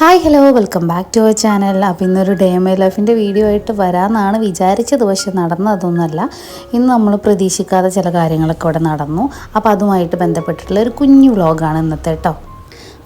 Hi hello welcome back to our channel അപ്പോൾ ഇന്നൊരു day my ലൈഫിന്റെ വീഡിയോ ആയിട്ട് വരാമെന്നാണ് വിചാരിച്ചത്. പക്ഷെ നടന്നതൊന്നുമല്ല ഇന്ന് നമ്മൾ പ്രതീക്ഷിക്കാതെ ചില കാര്യങ്ങളൊക്കെ ഇവിടെ നടന്നു. അപ്പോൾ അതുമായിട്ട് ബന്ധപ്പെട്ടിട്ടുള്ള ഒരു കുഞ്ഞു വ്ളോഗാണ് ഇന്നത്തെ കേട്ടോ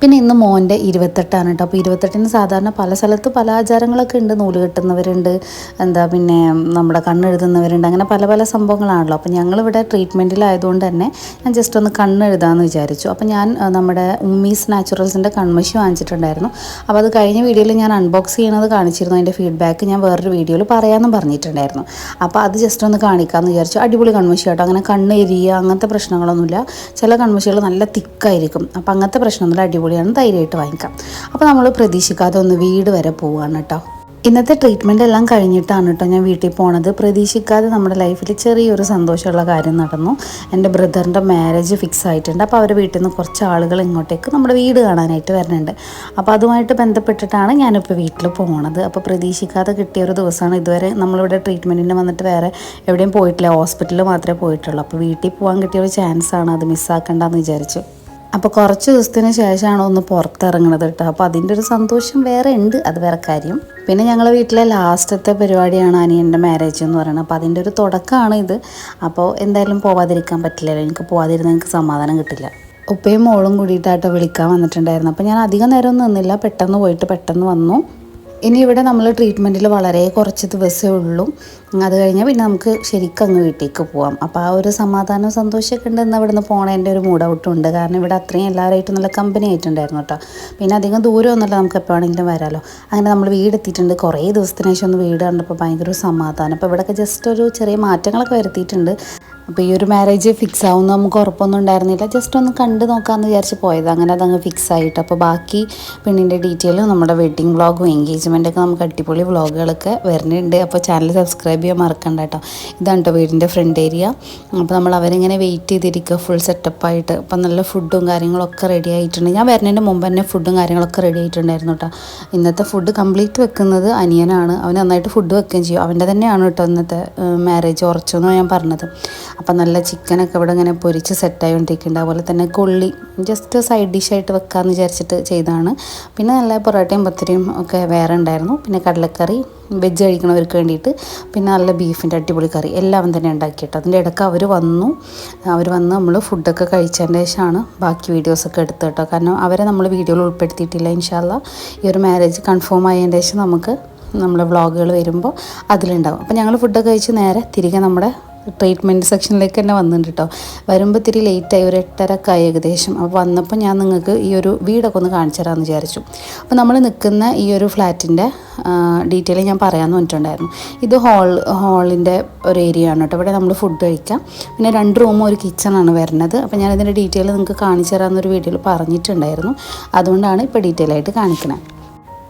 പിന്നെ ഇന്ന് മോന്റെ ഇരുപത്തെട്ടാണ് കേട്ടോ. അപ്പോൾ ഇരുപത്തെട്ടിന് സാധാരണ പല സ്ഥലത്ത് പല ആചാരങ്ങളൊക്കെ ഉണ്ട്. നൂൽ കെട്ടുന്നവരുണ്ട്. എന്താ പിന്നെ നമ്മുടെ കണ്ണെഴുതുന്നവരുണ്ട് അങ്ങനെ പല പല സംഭവങ്ങളാണല്ലോ. അപ്പോൾ ഞങ്ങളിവിടെ ട്രീറ്റ്മെന്റിലായതുകൊണ്ട് തന്നെ ഞാൻ ജസ്റ്റ് ഒന്ന് കണ്ണെഴുതാമെന്ന് വിചാരിച്ചു. അപ്പോൾ ഞാൻ നമ്മുടെ ഉമ്മീസ് നാച്ചുറൽസിന്റെ കൺമഷി വാങ്ങിച്ചിട്ടുണ്ടായിരുന്നു. അപ്പോൾ അത് കഴിഞ്ഞ വീഡിയോയിൽ ഞാൻ അൺബോക്സ് ചെയ്യുന്നത് കാണിച്ചിരുന്നു. അതിന്റെ ഫീഡ്ബാക്ക് ഞാൻ വേറൊരു വീഡിയോയിൽ പറയാമെന്നും പറഞ്ഞിട്ടുണ്ടായിരുന്നു. അപ്പോൾ അത് ജസ്റ്റ് ഒന്ന് കാണിക്കാമെന്ന് വിചാരിച്ചു. അടിപൊളി കൺമഷി കേട്ടോ. അങ്ങനെ കണ്ണ് എരിയുക അങ്ങനത്തെ പ്രശ്നങ്ങളൊന്നുമില്ല. ചില കൺമഷികൾ നല്ല തിക്കായിരിക്കും. അപ്പോൾ അങ്ങനത്തെ പ്രശ്നമൊന്നുമില്ല. അടിപൊളിയാണ് ധൈര്യമായിട്ട് വാങ്ങിക്കാം. അപ്പോൾ നമ്മൾ പ്രതീക്ഷിക്കാതെ ഒന്ന് വീട് വരെ പോവുകയാണ് കേട്ടോ. ഇന്നത്തെ ട്രീറ്റ്മെന്റ് എല്ലാം കഴിഞ്ഞിട്ടാണ് കേട്ടോ ഞാൻ വീട്ടിൽ പോണത്. പ്രതീക്ഷിക്കാതെ നമ്മുടെ ലൈഫിൽ ചെറിയൊരു സന്തോഷമുള്ള കാര്യം നടന്നു. എന്റെ ബ്രദറിന്റെ മാരേജ് ഫിക്സ് ആയിട്ടുണ്ട്. അപ്പോൾ അവരുടെ വീട്ടിൽ നിന്ന് കുറച്ച് ആളുകൾ ഇങ്ങോട്ടേക്ക് നമ്മുടെ വീട് കാണാനായിട്ട് വരുന്നുണ്ട്. അപ്പോൾ അതുമായിട്ട് ബന്ധപ്പെട്ടിട്ടാണ് ഞാനിപ്പോൾ വീട്ടിൽ പോണത്. അപ്പോൾ പ്രതീക്ഷിക്കാതെ കിട്ടിയ ഒരു ദിവസമാണ് ഇതുവരെ നമ്മളിവിടെ ട്രീറ്റ്മെന്റിന് വന്നിട്ട് വേറെ എവിടെയും പോയിട്ടില്ല. ഹോസ്പിറ്റലിൽ മാത്രമേ പോയിട്ടുള്ളൂ. അപ്പോൾ വീട്ടിൽ പോകാൻ കിട്ടിയ ഒരു ചാൻസാണ് അത് മിസ്സാക്കണ്ടെന്ന് വിചാരിച്ചു. അപ്പോൾ കുറച്ച് ദിവസത്തിന് ശേഷമാണ് ഒന്ന് പുറത്തിറങ്ങണത് കേട്ടോ. അപ്പോൾ അതിന്റെ ഒരു സന്തോഷം വേറെ ഉണ്ട് അത് വേറെ കാര്യം. പിന്നെ ഞങ്ങൾ വീട്ടിലെ ലാസ്റ്റത്തെ പരിപാടിയാണ് അനിയന്റെ മാരേജ് എന്ന് പറയുന്നത്. അപ്പോൾ അതിന്റെ ഒരു തുടക്കമാണ് ഇത്. അപ്പോൾ എന്തായാലും പോവാതിരിക്കാൻ പറ്റില്ലല്ലോ. എനിക്ക് പോവാതിരുന്ന എനിക്ക് സമാധാനം കിട്ടില്ല. ഉപ്പയും മോളും കൂടിയിട്ടാട്ടോ വിളിക്കാൻ വന്നിട്ടുണ്ടായിരുന്നു അപ്പോൾ ഞാൻ അധികം നേരം ഒന്നും നിന്നില്ല. പെട്ടെന്ന് പോയിട്ട് പെട്ടെന്ന് വന്നു. ഇനി ഇവിടെ നമ്മൾ ട്രീറ്റ്മെന്റിൽ വളരെ കുറച്ച് ദിവസമേ ഉള്ളൂ. അത് കഴിഞ്ഞാൽ പിന്നെ നമുക്ക് ശരിക്കും അങ്ങ് വീട്ടിലേക്ക് പോവാം. അപ്പോൾ ആ ഒരു സമാധാനം സന്തോഷമൊക്കെ ഉണ്ടെന്ന് അവിടെ നിന്ന് പോണതിന്റെ ഒരു മൂഡ് ഔട്ടും ഉണ്ട്. കാരണം ഇവിടെ അത്രയും എല്ലാവരായിട്ടും നല്ല കമ്പനി ആയിട്ടുണ്ടായിരുന്നു കേട്ടോ. പിന്നെ അധികം ദൂരമൊന്നുമില്ല നമുക്ക് എപ്പോൾ വേണമെങ്കിലും വരാമല്ലോ അങ്ങനെ നമ്മൾ വീട് എത്തിയിട്ടുണ്ട്. കുറേ ദിവസത്തിന് ശേഷം ഒന്ന് വീട് കണ്ടപ്പോൾ ഭയങ്കര ഒരു സമാധാനം. അപ്പോൾ ഇവിടെയൊക്കെ ജസ്റ്റ് ഒരു ചെറിയ മാറ്റങ്ങളൊക്കെ വരുത്തിയിട്ടുണ്ട്. അപ്പോൾ ഈ ഒരു മാരേജ് ഫിക്സ് ആവും നമുക്ക് ഉറപ്പൊന്നും ഉണ്ടായിരുന്നില്ല. ജസ്റ്റ് ഒന്ന് കണ്ടു നോക്കാമെന്ന് വിചാരിച്ച് പോയത്. അങ്ങനെ അതങ്ങ് ഫിക്സ് ആയിട്ട്. അപ്പോൾ ബാക്കി പെണ്ണിന്റെ ഡീറ്റെയിലും നമ്മുടെ വെഡ്ഡിങ് വ്ളോഗും എൻഗേജ്മെന്റൊക്കെ നമുക്ക് അടിപൊളി വ്ളോഗുകളൊക്കെ വരുന്നുണ്ട്. അപ്പോൾ ചാനൽ സബ്സ്ക്രൈബ് ചെയ്യാൻ മറക്കണ്ട കേട്ടോ. ഇതാണ് കേട്ടോ വീടിന്റെ ഫ്രണ്ട് ഏരിയ അപ്പോൾ നമ്മൾ അവരിങ്ങനെ വെയിറ്റ് ചെയ്തിരിക്കുക ഫുൾ സെറ്റപ്പായിട്ട് അപ്പോൾ നല്ല ഫുഡും കാര്യങ്ങളൊക്കെ റെഡി ആയിട്ടുണ്ട്. ഞാൻ വരുന്നതിന്റെ മുമ്പ് തന്നെ ഫുഡും കാര്യങ്ങളൊക്കെ റെഡി ആയിട്ടുണ്ടായിരുന്നു കേട്ടോ ഇന്നത്തെ ഫുഡ് കംപ്ലീറ്റ് വെക്കുന്നത് അനിയനാണ്. അവൻ നന്നായിട്ട് ഫുഡ് വെക്കുകയും ചെയ്യും. അവന്റെ തന്നെയാണ് കേട്ടോ ഇന്നത്തെ മാരേജ് ഉറച്ചെന്ന് ഞാൻ പറഞ്ഞത്. അപ്പം നല്ല ചിക്കനൊക്കെ ഇവിടെ ഇങ്ങനെ പൊരിച്ച് സെറ്റായിക്കൊണ്ടിരിക്കുന്നുണ്ട് അതുപോലെ തന്നെ കൊള്ളി ജസ്റ്റ് സൈഡ് ഡിഷായിട്ട് വെക്കാമെന്ന് വിചാരിച്ചിട്ട് ചെയ്തതാണ്. പിന്നെ നല്ല പൊറോട്ടയും പത്തിരിയും ഒക്കെ വേറെ ഉണ്ടായിരുന്നു. പിന്നെ കടലക്കറി വെജ് കഴിക്കണവർക്ക് വേണ്ടിയിട്ട് പിന്നെ നല്ല ബീഫിന്റെ അടിപൊളി കറി എല്ലാം തന്നെ ഉണ്ടാക്കിയിട്ട്. അതിന്റെ ഇടയ്ക്ക് അവർ വന്നു. അവർ വന്ന് നമ്മൾ ഫുഡൊക്കെ കഴിച്ചതിന്റെ ശേഷമാണ് ബാക്കി വീഡിയോസൊക്കെ എടുത്തത് കേട്ടോ. കാരണം അവരെ നമ്മൾ വീഡിയോയിൽ ഉൾപ്പെടുത്തിയിട്ടില്ല ഇൻഷാല്ല ഈ ഒരു മാരേജ് കൺഫേം ആയതിന്റെ ശേഷം നമുക്ക് നമ്മുടെ വ്ളോഗുകൾ വരുമ്പോൾ അതിലുണ്ടാവും. അപ്പോൾ ഞങ്ങൾ ഫുഡൊക്കെ കഴിച്ച് നേരെ തിരികെ നമ്മുടെ ട്രീറ്റ്മെന്റ് സെക്ഷനിലേക്ക് തന്നെ വന്നിട്ടുണ്ട് കേട്ടോ വരുമ്പോൾ ഇത്തിരി ലേറ്റായി ഒരു എട്ടരക്കായി ഏകദേശം. അപ്പോൾ വന്നപ്പോൾ ഞാൻ നിങ്ങൾക്ക് ഈ ഒരു വീടൊക്കെ ഒന്ന് കാണിച്ചു തരാമെന്ന് വിചാരിച്ചു. അപ്പോൾ നമ്മൾ നിൽക്കുന്ന ഈ ഒരു ഫ്ലാറ്റിന്റെ ഡീറ്റെയിൽ ഞാൻ പറയാമെന്ന് പറഞ്ഞിട്ടുണ്ടായിരുന്നു. ഇത് ഹോൾ ഹോളിന്റെ ഒരു ഏരിയ ആണ് കേട്ടോ ഇവിടെ നമ്മൾ ഫുഡ് കഴിക്കാം. പിന്നെ രണ്ട് റൂമും ഒരു കിച്ചണാണ് വരുന്നത്. അപ്പോൾ ഞാൻ ഇതിന്റെ ഡീറ്റെയിൽ നിങ്ങൾക്ക് കാണിച്ചു തരാമെന്നൊരു വീഡിയോയിൽ പറഞ്ഞിട്ടുണ്ടായിരുന്നു. അതുകൊണ്ടാണ് ഇപ്പോൾ ഡീറ്റെയിൽ ആയിട്ട് കാണിക്കുന്നത്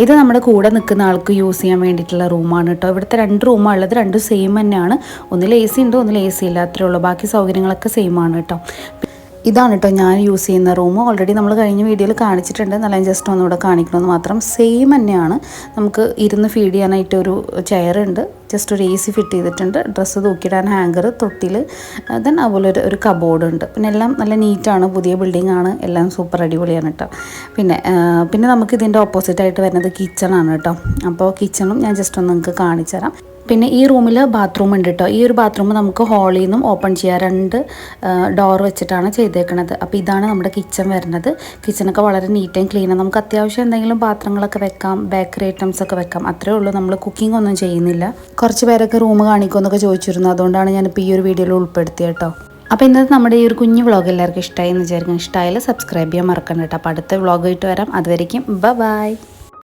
ഇത് നമ്മുടെ കൂടെ നിൽക്കുന്ന ആൾക്ക് യൂസ് ചെയ്യാൻ വേണ്ടിയിട്ടുള്ള റൂമാണ് കേട്ടോ. ഇവിടുത്തെ രണ്ട് റൂമാണ് ഉള്ളത് രണ്ടും സെയിം തന്നെയാണ്. ഒന്നിൽ എ സി ഉണ്ട് ഒന്നിൽ എ സി ഇല്ല. അത്രേ ഉള്ളൂ. ബാക്കി സൗകര്യങ്ങളൊക്കെ സെയിം ആണ് കേട്ടോ. ഇതാണ് കേട്ടോ ഞാൻ യൂസ് ചെയ്യുന്ന റൂം ഓൾറെഡി നമ്മൾ കഴിഞ്ഞ വീഡിയോയിൽ കാണിച്ചിട്ടുണ്ട്. നല്ല ജസ്റ്റ് ഒന്നുകൂടെ കാണിക്കണമെന്ന് മാത്രം. സെയിം തന്നെയാണ്. നമുക്ക് ഇരുന്ന് ഫീഡ് ചെയ്യാനായിട്ട് ഒരു ചെയർ ഉണ്ട്. ജസ്റ്റ് ഒരു എ സി ഫിറ്റ് ചെയ്തിട്ടുണ്ട്. ഡ്രസ്സ് തൂക്കിയിടാൻ ഹാങ്കർ തൊട്ടിൽ ദെൻ അതുപോലെ ഒരു ഒരു കബോർഡ് ഉണ്ട്. പിന്നെ എല്ലാം നല്ല നീറ്റാണ് പുതിയ ബിൽഡിംഗ് ആണ്. എല്ലാം സൂപ്പർ അടിപൊളിയാണ് കേട്ടോ. പിന്നെ പിന്നെ നമുക്ക് ഇതിന്റെ ഓപ്പോസിറ്റായിട്ട് വരുന്നത് കിച്ചണാണ് കേട്ടോ. അപ്പോൾ കിച്ചണും ഞാൻ ജസ്റ്റ് ഒന്ന് നിങ്ങൾക്ക് കാണിച്ചു തരാം പിന്നെ ഈ റൂമിൽ ബാത്റൂം ഉണ്ട് കേട്ടോ ഈ ഒരു ബാത്റൂം നമുക്ക് ഹാളിൽ നിന്നും ഓപ്പൺ ചെയ്യാം രണ്ട് ഡോർ വെച്ചിട്ടാണ് ചെയ്തേക്കണത്. അപ്പോൾ ഇതാണ് നമ്മുടെ കിച്ചൺ വരുന്നത്. കിച്ചണൊക്കെ വളരെ നീറ്റ് ആൻഡ് ക്ലീൻ നമുക്ക് അത്യാവശ്യം എന്തെങ്കിലും പാത്രങ്ങളൊക്കെ വെക്കാം ബേക്കറി ഐറ്റംസ് ഒക്കെ വെക്കാം. അത്രേ ഉള്ളൂ. നമ്മൾ കുക്കിംഗ് ഒന്നും ചെയ്യുന്നില്ല. കുറച്ച് പേരൊക്കെ റൂം കാണിക്കുമെന്നൊക്കെ ചോദിച്ചിരുന്നു. അതുകൊണ്ടാണ് ഞാനിപ്പോൾ ഈ ഒരു വീഡിയോയിൽ ഉൾപ്പെടുത്തിയത് കേട്ടോ അപ്പോൾ ഇന്നത്തെ നമ്മുടെ ഈ ഒരു കുഞ്ഞു വ്ളോഗ് എല്ലാവർക്കും ഇഷ്ടമായി എന്ന് വിചാരിക്കും ഇഷ്ടമായാലും സബ്സ്ക്രൈബ് ചെയ്യാൻ മറക്കണ്ട കേട്ടോ അപ്പോൾ അടുത്ത വ്ളോഗായിട്ട് വരാം. അതുവരേക്കും ബ ബൈ